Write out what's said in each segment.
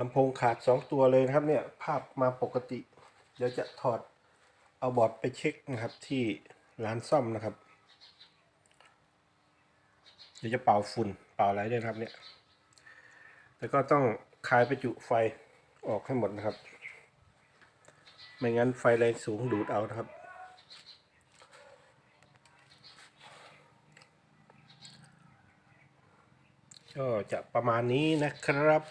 ลำโพงขาดสองตัวเลยนะครับเนี่ยภาพมาปกติ เดี๋ยวจะถอดเอาบอร์ดไปเช็คนะครับที่ร้านซ่อมนะครับ เดี๋ยวจะเป่าฝุ่นเป่าอะไรด้วยครับเนี่ยแล้วก็ต้องคลายประจุไฟออกให้หมดนะครับ ไม่งั้นไฟแรงสูงดูดเอานะครับ ก็จะประมาณนี้นะครับ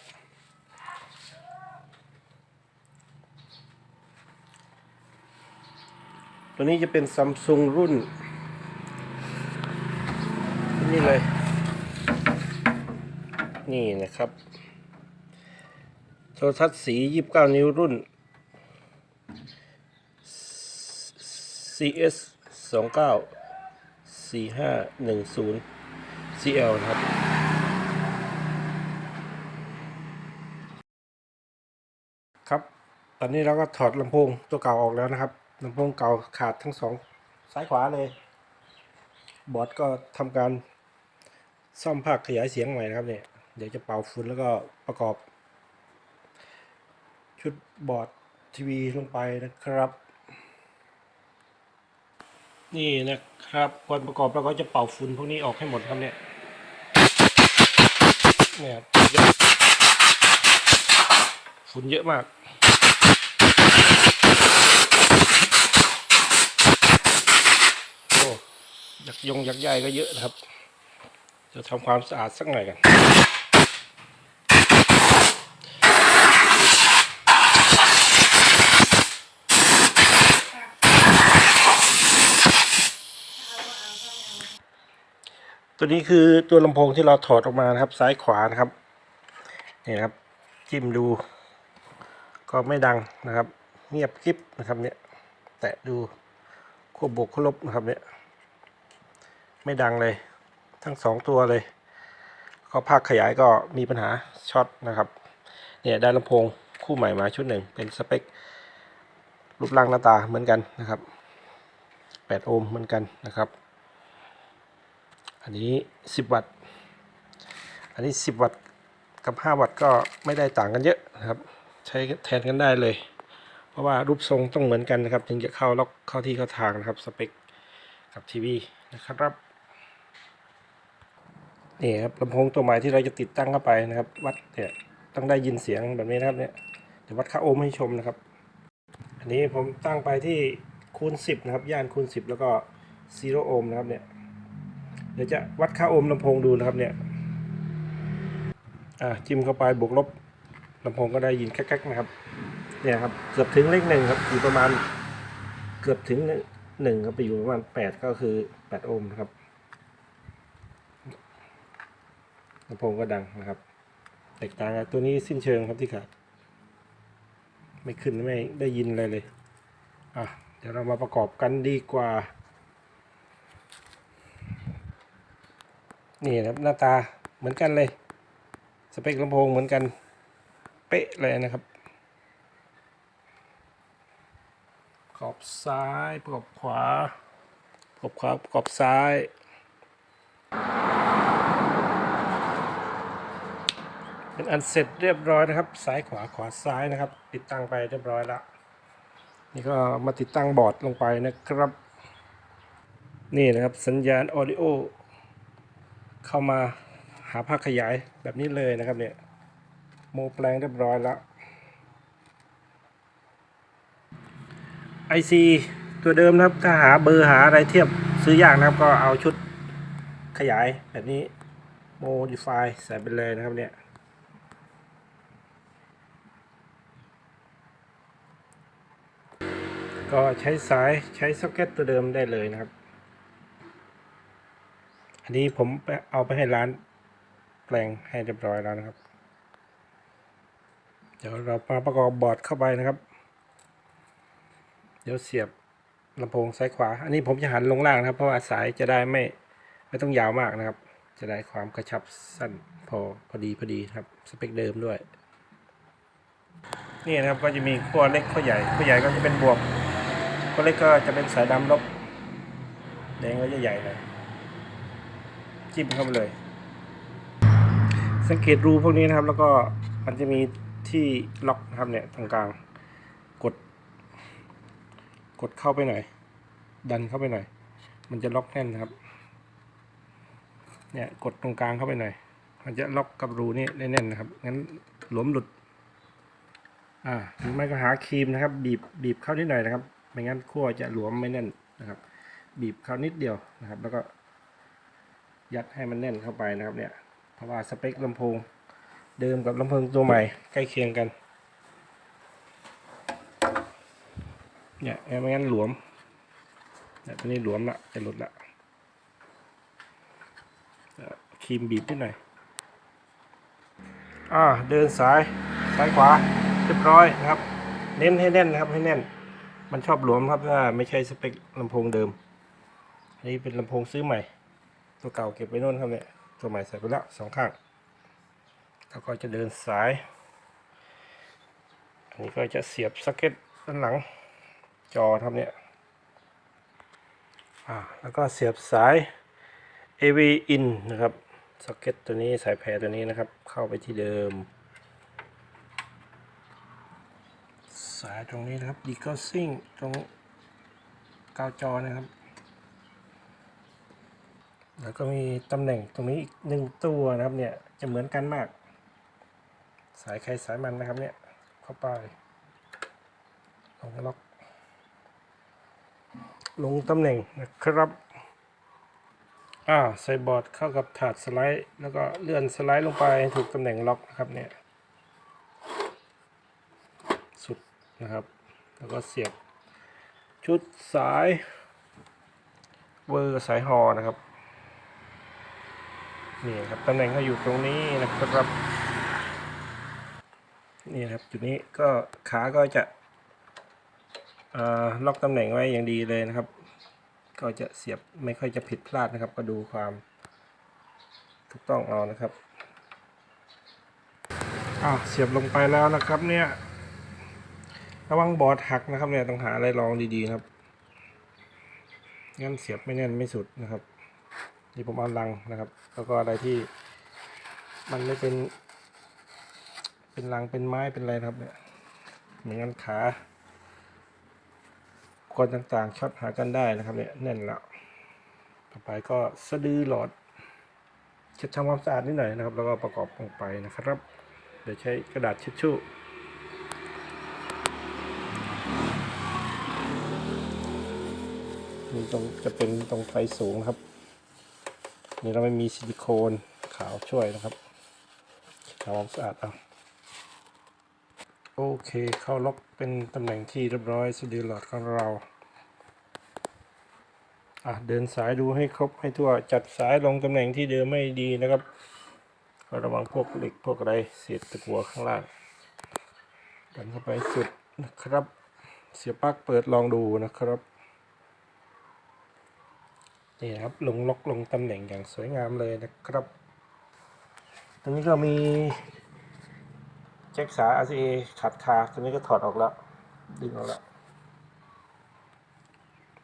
ตัวนี้จะเป็นซัมซุงรุ่น นี่เลย นี่นะครับ โทรทัศน์สี 29 นิ้วรุ่น CS 29 4510 CL นะครับ ครับ ตอนนี้เราก็ถอดลำโพงตัวเก่าออกแล้วนะครับ ลำโพงเก่าขาดทั้งสองซ้ายขวาเลย บอร์ดก็ทำการซ่อมภาคขยายเสียงใหม่นะครับเนี่ย เดี๋ยวจะเป่าฝุ่นแล้วก็ประกอบ ชุดบอร์ดทีวีลงไปนะครับ นี่นะครับก่อนประกอบเราก็จะเป่าฝุ่นพวกนี้ออกให้หมดครับเนี่ยเนี่ยฝุ่นเยอะมาก โอ้ ยักยงยักใยก็เยอะนะครับ จะทำความสะอาดสักหน่อยกันตัวนี้คือตัวลำโพงที่เราถอดออกมานะครับ ซ้ายขวานะครับนี่นะครับ จิ้มดู ก็ไม่ดังนะครับ เงียบกริบนะครับเนี่ย แตะดูควบบวกควบลบนะครับเนี่ย ไม่ดังเลย ทั้งสองตัวเลย ก็ภาคขยายก็มีปัญหาช็อตนะครับ เนี่ยได้ลำโพงคู่ใหม่มาชุดหนึ่ง เป็นสเปค รูปร่างหน้าตาเหมือนกันนะครับ 8 โอห์มเหมือนกันนะครับ อันนี้ 10 วัตต์ อันนี้ 10 วัตต์กับ 5 วัตต์ก็ไม่ได้ต่างกันเยอะนะครับ ใช้แทนกันได้เลย เพราะว่ารูปทรงต้องเหมือนกันนะครับ ถึงจะเข้าล็อกเข้าที่เข้าทางนะครับสเปคกับทีวีนะครับ นี่ครับลำโพงตัวใหม่ที่เราจะติดตั้งเข้าไปนะครับ วัดเนี่ยต้องได้ยินเสียงแบบนี้นะครับเนี่ยเดี๋ยววัดค่าโอห์มให้ชมนะครับ อันนี้ผมตั้งไปที่คูณ 10 นะครับ ย่านคูณ 10 แล้วก็ซีโรโอห์มนะครับเนี่ยเดี๋ยวจะวัดค่าโอห์มลำโพงดูนะครับเนี่ยอ่าจิ้มเข้าไปบวกลบลำโพงก็ได้ยินแก๊กๆนะครับเนี่ยครับเกือบถึงเลขหนึ่งครับอยู่ประมาณเกือบถึงหนึ่งครับไปอยู่ประมาณแปดก็คือแปดโอห์มนะครับลำโพงก็ดังนะครับ แตกต่างกับตัวนี้สิ้นเชิงครับที่ขาดไม่ขึ้นไม่ได้ยินอะไรเลยอะเดี๋ยวเรามาประกอบกันดีกว่า นี่นะครับหน้าตาเหมือนกันเลย สเปคลำโพงเหมือนกันเป๊ะเลยนะครับขอบซ้ายประกอบขวาประกอบขวาประกอบซ้าย เป็นอันเสร็จเรียบร้อยนะครับ ซ้ายขวาขวาซ้ายนะครับ ติดตั้งไปเรียบร้อยแล้วนี่ก็มาติดตั้งบอร์ดลงไปนะครับ นี่นะครับสัญญาณออดิโอเข้ามาหาภาคขยายแบบนี้เลยนะครับเนี่ยโมแปลงเรียบร้อยแล้ว IC ตัวเดิมนะครับถ้าหาเบอร์หาอะไรเทียบซื้อยากนะครับก็เอาชุดขยายแบบนี้ modify ใส่ไปเลยนะครับเนี่ย ก็ใช้สายใช้ซ็อกเก็ตตัวเดิมได้เลยนะครับ อันนี้ผมไปเอาไปให้ร้านแปลงให้เรียบร้อยแล้วนะครับ เดี๋ยวเรามาประกอบบอร์ดเข้าไปนะครับ เดี๋ยวเสียบลำโพงซ้ายขวา อันนี้ผมจะหันลงล่างนะครับ เพราะว่าสายจะได้ไม่ไม่ต้องยาวมากนะครับ จะได้ความกระชับสั้นพอพอดีพอดีครับสเปคเดิมด้วยนี่นะครับก็จะมีขั้วเล็กขั้วใหญ่ขั้วใหญ่ก็จะเป็นบวก ขั้วเล็กก็จะเป็นสายดำลบแดงก็จะใหญ่เลยจิ้มเข้าไปเลย สังเกตรูพวกนี้นะครับ แล้วก็มันจะมีที่ล็อกนะครับเนี่ยตรงกลาง กด กดเข้าไปหน่อย ดันเข้าไปหน่อย มันจะล็อกแน่นนะครับ เนี่ยกดตรงกลางเข้าไปหน่อย มันจะล็อกกับรูนี่ได้แน่นนะครับงั้นหลวมหลุด อ่าหรือไม่ก็หาครีมนะครับ บีบบีบเข้านิดหน่อยนะครับ ไม่งั้นขั้วจะหลวมไม่แน่นนะครับ บีบเข้านิดเดียวนะครับ แล้วก็ยัดให้มันแน่นเข้าไปนะครับเนี่ยเพราะว่าสเปคลำโพงเดิมกับลำโพงตัวใหม่ใกล้เคียงกันเนี่ยไม่งั้นหลวมเนี่ยตัวนี้หลวมละจะหลุดละครีมบีบนิดหน่อยอ่าเดินสายซ้ายขวาเรียบร้อยนะครับ เน้นให้แน่นนะครับให้แน่น มันชอบหลวมครับถ้าไม่ใช่สเปคลำโพงเดิม อันนี้เป็นลำโพงซื้อใหม่ ตัวเก่าเก็บไว้โน่นครับเนี่ย ตัวใหม่ใส่ไปแล้วสองข้าง แล้วก็จะเดินสาย อันนี้ก็จะเสียบสเก็ตด้านหลัง จอครับเนี่ย อ่า แล้วก็เสียบสาย AV in นะครับ สเก็ตตัวนี้สายแพรตัวนี้นะครับ เข้าไปที่เดิม สายตรงนี้นะครับดีก็ซิ่งตรงกาวจอนะครับ แล้วก็มีตำแหน่งตรงนี้อีกหนึ่งตัวนะครับเนี่ยจะเหมือนกันมาก สายใครสายมันนะครับเนี่ยเข้าไปลงล็อก ลงตำแหน่งนะครับอ่าใส่บอร์ดเข้ากับถาดสไลด์ แล้วก็เลื่อนสไลด์ลงไปถูกตำแหน่งล็อกนะครับเนี่ย สุด นะครับ แล้วก็เสียบชุดสายเวอร์สายฮอนะครับนี่ครับตำแหน่งเขาอยู่ตรงนี้นะครับนี่ครับจุดนี้ก็ขาก็จะล็อกตำแหน่งไว้อย่างดีเลยนะครับ ก็จะเสียบไม่ค่อยจะผิดพลาดนะครับ ก็ดูความถูกต้องเอานะครับอ่าเสียบลงไปแล้วนะครับเนี่ย ระวังบอร์ดหักนะครับเนี่ยต้องหาอะไรรองดีๆนะครับงั้นเสียบไม่แน่นไม่สุดนะครับ นี่ผมเอาลังนะครับ แล้วก็อะไรที่ มันไม่เป็น เป็นลังเป็นไม้เป็นอะไรครับเนี่ยเหมือนกันขาคนต่างๆช็อตหากันได้นะครับเนี่ยแน่นแล้วต่อไปก็สะดือหลอดเช็ดทำความสะอาดนิดหน่อยนะครับ แล้วก็ประกอบลงไปนะครับ เดี๋ยวใช้กระดาษเช็ดชู่ นี่ตรงจะเป็นตรงไฟสูงนะครับ นี่เราไม่มีซิลิโคนขาวช่วยนะครับทำความสะอาดเอาโอเคเข้าล็อกเป็นตำแหน่งที่เรียบร้อยสะดือหลอดของเราอะเดินสายดูให้ครบให้ทั่วจัดสายลงตำแหน่งที่เดิมไม่ดีนะครับระวังพวกเหล็กพวกอะไรเศษตะกัวข้างล่างดันเข้าไปสุดนะครับ เสียบปลั๊กเปิดลองดูนะครับ นี่นะครับลงล็อกลงตำแหน่งอย่างสวยงามเลยนะครับ ตรงนี้ก็มีแจ็คสาย RCA ขาดคาตัวนี้ก็ถอดออกแล้วดึงออกแล้ว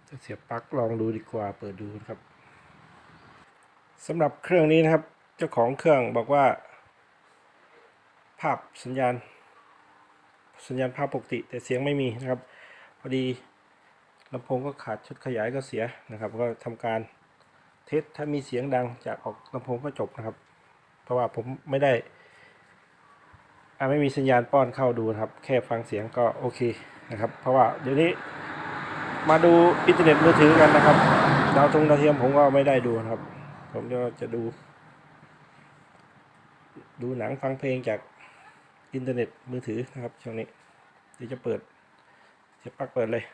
จะเสียบปลั๊กลองดูดีกว่าเปิดดูนะครับสำหรับเครื่องนี้นะครับ เจ้าของเครื่องบอกว่า ภาพสัญญาณ สัญญาณภาพปกติ แต่เสียงไม่มีนะครับ พอดี ลำโพงก็ขาดชุดขยายก็เสียนะครับ ก็ทำการเทสถ้ามีเสียงดังจากออกลำโพงก็จบนะครับ เพราะว่าผมไม่ได้อ่าไม่มีสัญญาณป้อนเข้าดูนะครับ แค่ฟังเสียงก็โอเคนะครับ เพราะว่าเดี๋ยวนี้มาดูอินเทอร์เน็ตมือถือกันนะครับดาวทงดาวเทียมผมก็ไม่ได้ดูนะครับ ผมก็จะดู ดูหนังฟังเพลงจากอินเทอร์เน็ตมือถือนะครับช่วงนี้เดี๋ยวจะเปิดเสียบปลั๊กเปิดเลย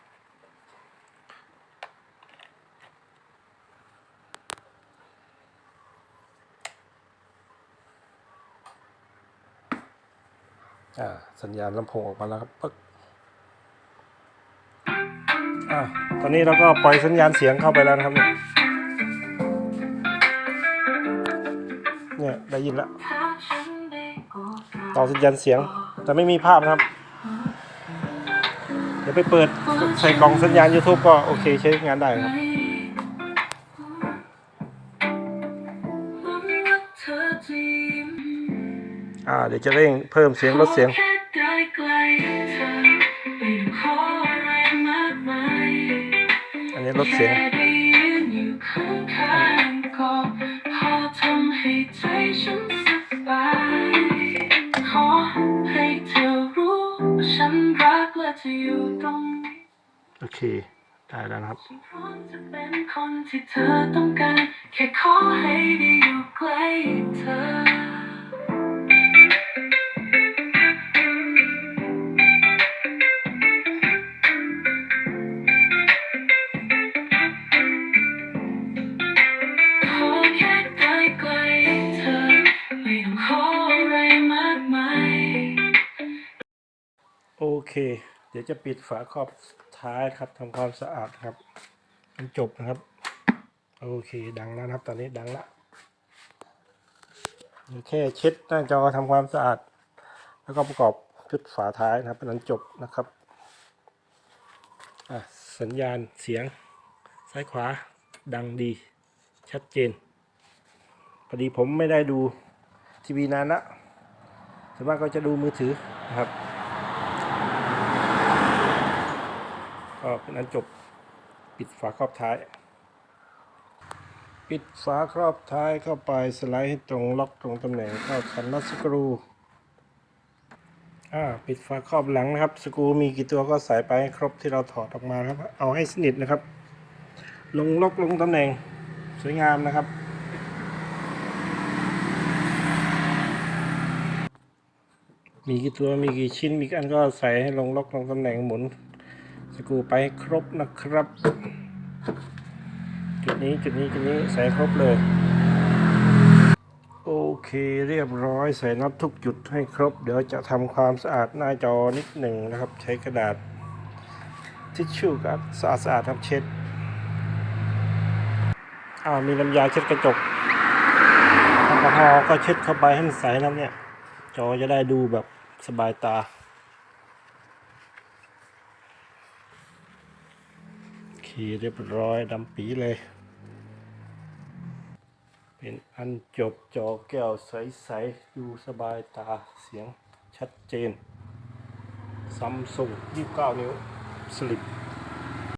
สัญญาณลำโพงออกมาแล้วครับปึ๊กอ่าตอนนี้เราก็ปล่อยสัญญาณเสียงเข้าไปแล้วนะครับเนี่ยเนี่ยได้ยินแล้วต่อสัญญาณเสียงแต่ไม่มีภาพนะครับ เดี๋ยวไปเปิดใส่กล่องสัญญาณ YouTube ก็โอเคใช้งานได้ครับ เดี๋ยวจะเร่งเพิ่มเสียงลดเสียง อันนี้ลดเสียงโอเคได้แล้วครับแค่ขอให้ได้อยู่ใกล้เธอ เคเดี๋ยวจะปิดฝาครอบท้ายครับทำความสะอาดครับมันจบนะครับ โอเคดังแล้วนะครับ ตอนนี้ดังละเดี๋ยวแค่เช็ดหน้าจอทำความสะอาด แล้วก็ประกอบชุดฝาท้ายนะครับเป็นันจบนะครับอะสัญญาณเสียง ซ้ายขวาดังดี ชัดเจนพอดีผมไม่ได้ดูทีวีนานละส่วนมากก็จะดูมือถือนะครับ ก็เป็นอันจบปิดฝาครอบท้าย ปิดฝาครอบท้ายเข้าไปสไลด์ให้ตรงล็อกตรงตำแหน่งเข้าขันน็อตสกรูอ่าปิดฝาครอบหลังนะครับ สกรูมีกี่ตัวก็ใส่ไปให้ครบที่เราถอดออกมาครับ เอาให้สนิทนะครับ ลงล็อกลงตำแหน่งสวยงามนะครับมีกี่ตัวมีกี่ชิ้นมีกันก็ใส่ให้ลงล็อกลงตำแหน่งหมุน สกูไปครบนะครับ จุดนี้จุดนี้จุดนี้ใส่ครบเลย โอเคเรียบร้อยใส่น็อตทุกจุดให้ครบ เดี๋ยวจะทำความสะอาดหน้าจอนิดหนึ่งนะครับ ใช้กระดาษทิชชู่กับสะอาดสะอาดๆครับเช็ดอ้าวมีน้ำยาเช็ดกระจกแอลกอฮอล์ก็เช็ดเข้าไปให้มันใสน้ำเนี่ย จอจะได้ดูแบบสบายตา โอเค เรียบร้อยดำปีเลย เป็นอันจบจอแก้วใส ๆ ดูสบายตาเสียงชัดเจนซัมซุง29 นิ้วสลิป